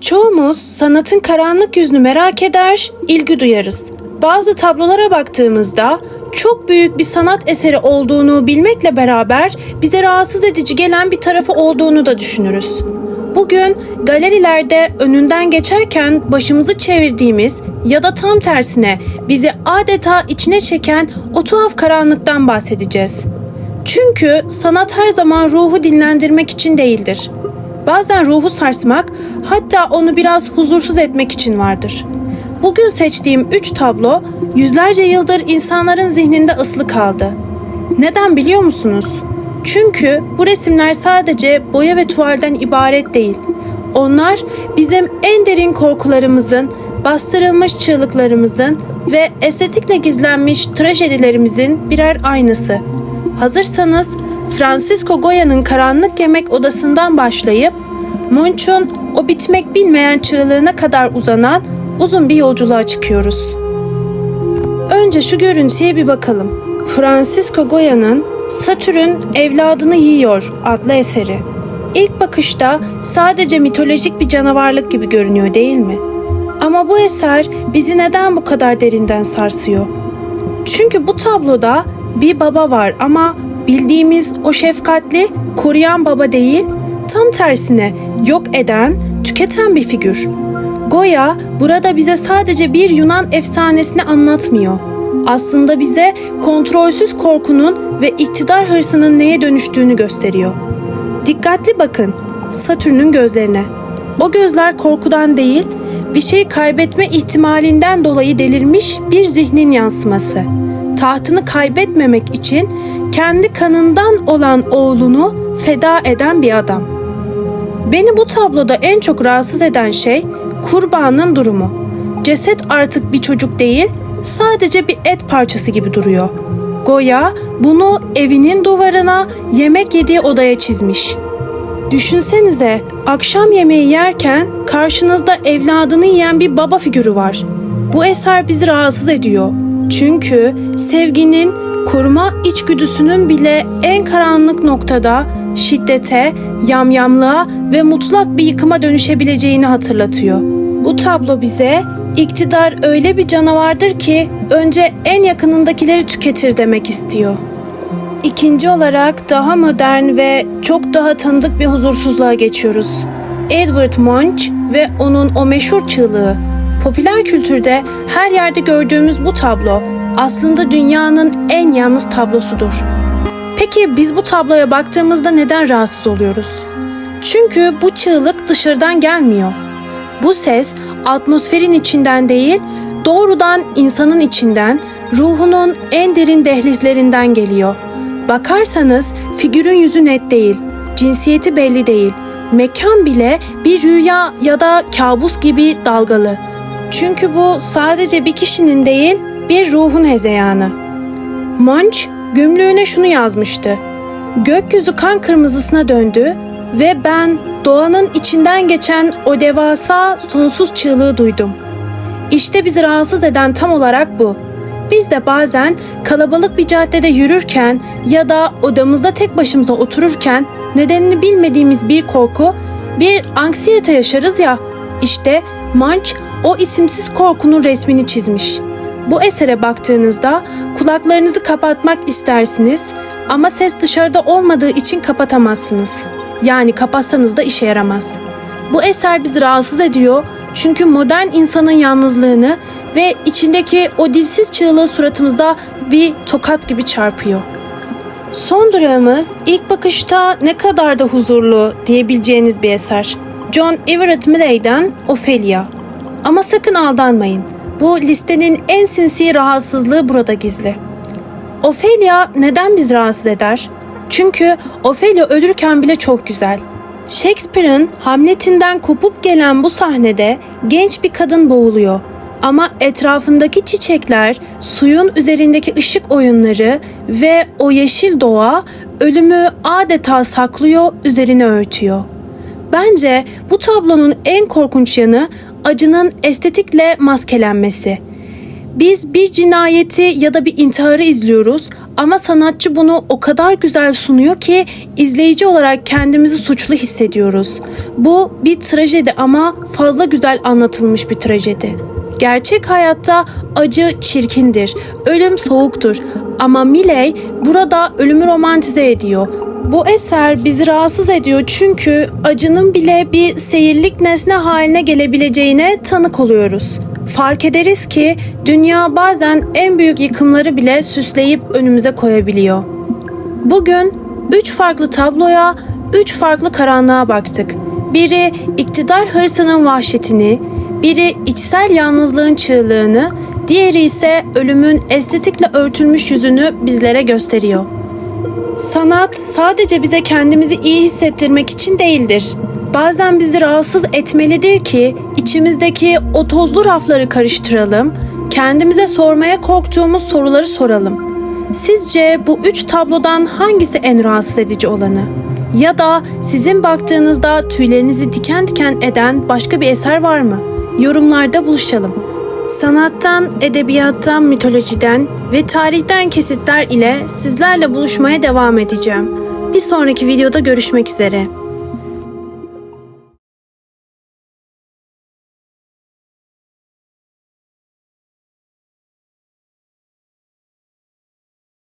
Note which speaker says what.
Speaker 1: Çoğumuz sanatın karanlık yüzünü merak eder, ilgi duyarız. Bazı tablolara baktığımızda çok büyük bir sanat eseri olduğunu bilmekle beraber bize rahatsız edici gelen bir tarafı olduğunu da düşünürüz. Bugün galerilerde önünden geçerken başımızı çevirdiğimiz ya da tam tersine bizi adeta içine çeken o tuhaf karanlıktan bahsedeceğiz. Çünkü sanat her zaman ruhu dinlendirmek için değildir. Bazen ruhu sarsmak, hatta onu biraz huzursuz etmek için vardır. Bugün seçtiğim üç tablo yüzlerce yıldır insanların zihninde ıslı kaldı. Neden biliyor musunuz? Çünkü bu resimler sadece boya ve tuvalden ibaret değil. Onlar bizim en derin korkularımızın, bastırılmış çığlıklarımızın ve estetikle gizlenmiş trajedilerimizin birer aynası. Hazırsanız Francisco Goya'nın Karanlık Yemek Odası'ndan başlayıp Munch'un o bitmek bilmeyen çığlığına kadar uzanan uzun bir yolculuğa çıkıyoruz. Önce şu görüntüye bir bakalım. Francisco Goya'nın Satürn Evladını Yiyor adlı eseri. İlk bakışta sadece mitolojik bir canavarlık gibi görünüyor değil mi? Ama bu eser bizi neden bu kadar derinden sarsıyor? Çünkü bu tabloda bir baba var ama bildiğimiz o şefkatli, koruyan baba değil, tam tersine yok eden, tüketen bir figür. Goya burada bize sadece bir Yunan efsanesini anlatmıyor. Aslında bize kontrolsüz korkunun ve iktidar hırsının neye dönüştüğünü gösteriyor. Dikkatli bakın Satürn'ün gözlerine. O gözler korkudan değil, bir şey kaybetme ihtimalinden dolayı delirmiş bir zihnin yansıması. Tahtını kaybetmemek için kendi kanından olan oğlunu feda eden bir adam. Beni bu tabloda en çok rahatsız eden şey kurbanın durumu. Ceset artık bir çocuk değil, sadece bir et parçası gibi duruyor. Goya bunu evinin duvarına, yemek yediği odaya çizmiş. Düşünsenize, akşam yemeği yerken karşınızda evladını yiyen bir baba figürü var. Bu eser bizi rahatsız ediyor. Çünkü sevginin, koruma içgüdüsünün bile en karanlık noktada şiddete, yamyamlığa ve mutlak bir yıkıma dönüşebileceğini hatırlatıyor. Bu tablo bize iktidar öyle bir canavardır ki önce en yakınındakileri tüketir demek istiyor. İkinci olarak daha modern ve çok daha tanıdık bir huzursuzluğa geçiyoruz. Edward Munch ve onun o meşhur çığlığı. Popüler kültürde her yerde gördüğümüz bu tablo aslında dünyanın en yalnız tablosudur. Peki biz bu tabloya baktığımızda neden rahatsız oluyoruz? Çünkü bu çığlık dışarıdan gelmiyor. Bu ses atmosferin içinden değil, doğrudan insanın içinden, ruhunun en derin dehlizlerinden geliyor. Bakarsanız figürün yüzü net değil, cinsiyeti belli değil. Mekan bile bir rüya ya da kabus gibi dalgalı. Çünkü bu sadece bir kişinin değil, bir ruhun hezeyanı. Munch gömleğine şunu yazmıştı. Gökyüzü kan kırmızısına döndü ve ben doğanın içinden geçen o devasa sonsuz çığlığı duydum. İşte bizi rahatsız eden tam olarak bu. Biz de bazen kalabalık bir caddede yürürken ya da odamızda tek başımıza otururken nedenini bilmediğimiz bir korku, bir anksiyete yaşarız ya. İşte Munch o isimsiz korkunun resmini çizmiş. Bu esere baktığınızda kulaklarınızı kapatmak istersiniz ama ses dışarıda olmadığı için kapatamazsınız. Yani kapatsanız da işe yaramaz. Bu eser bizi rahatsız ediyor çünkü modern insanın yalnızlığını ve içindeki o dilsiz çığlığı suratımızda bir tokat gibi çarpıyor. Son durağımız ilk bakışta ne kadar da huzurlu diyebileceğiniz bir eser. John Everett Milley'den Ophelia. Ama sakın aldanmayın. Bu listenin en sinsi rahatsızlığı burada gizli. Ophelia neden bizi rahatsız eder? Çünkü Ophelia ölürken bile çok güzel. Shakespeare'in Hamlet'inden kopup gelen bu sahnede genç bir kadın boğuluyor. Ama etrafındaki çiçekler, suyun üzerindeki ışık oyunları ve o yeşil doğa ölümü adeta saklıyor, üzerine örtüyor. Bence bu tablonun en korkunç yanı acının estetikle maskelenmesi. Biz bir cinayeti ya da bir intiharı izliyoruz Ama sanatçı bunu o kadar güzel sunuyor ki izleyici olarak kendimizi suçlu hissediyoruz. Bu bir trajedi ama fazla güzel anlatılmış bir trajedi. Gerçek hayatta acı çirkindir, ölüm soğuktur ama Milley burada ölümü romantize ediyor. Bu eser bizi rahatsız ediyor çünkü acının bile bir seyirlik nesne haline gelebileceğine tanık oluyoruz. Fark ederiz ki dünya bazen en büyük yıkımları bile süsleyip önümüze koyabiliyor. Bugün üç farklı tabloya, üç farklı karanlığa baktık. Biri iktidar hırsının vahşetini, biri içsel yalnızlığın çığlığını, diğeri ise ölümün estetikle örtülmüş yüzünü bizlere gösteriyor. Sanat sadece bize kendimizi iyi hissettirmek için değildir. Bazen bizi rahatsız etmelidir ki içimizdeki o tozlu rafları karıştıralım, kendimize sormaya korktuğumuz soruları soralım. Sizce bu üç tablodan hangisi en rahatsız edici olanı? Ya da sizin baktığınızda tüylerinizi diken diken eden başka bir eser var mı? Yorumlarda buluşalım. Sanattan, edebiyattan, mitolojiden ve tarihten kesitler ile sizlerle buluşmaya devam edeceğim. Bir sonraki videoda görüşmek üzere.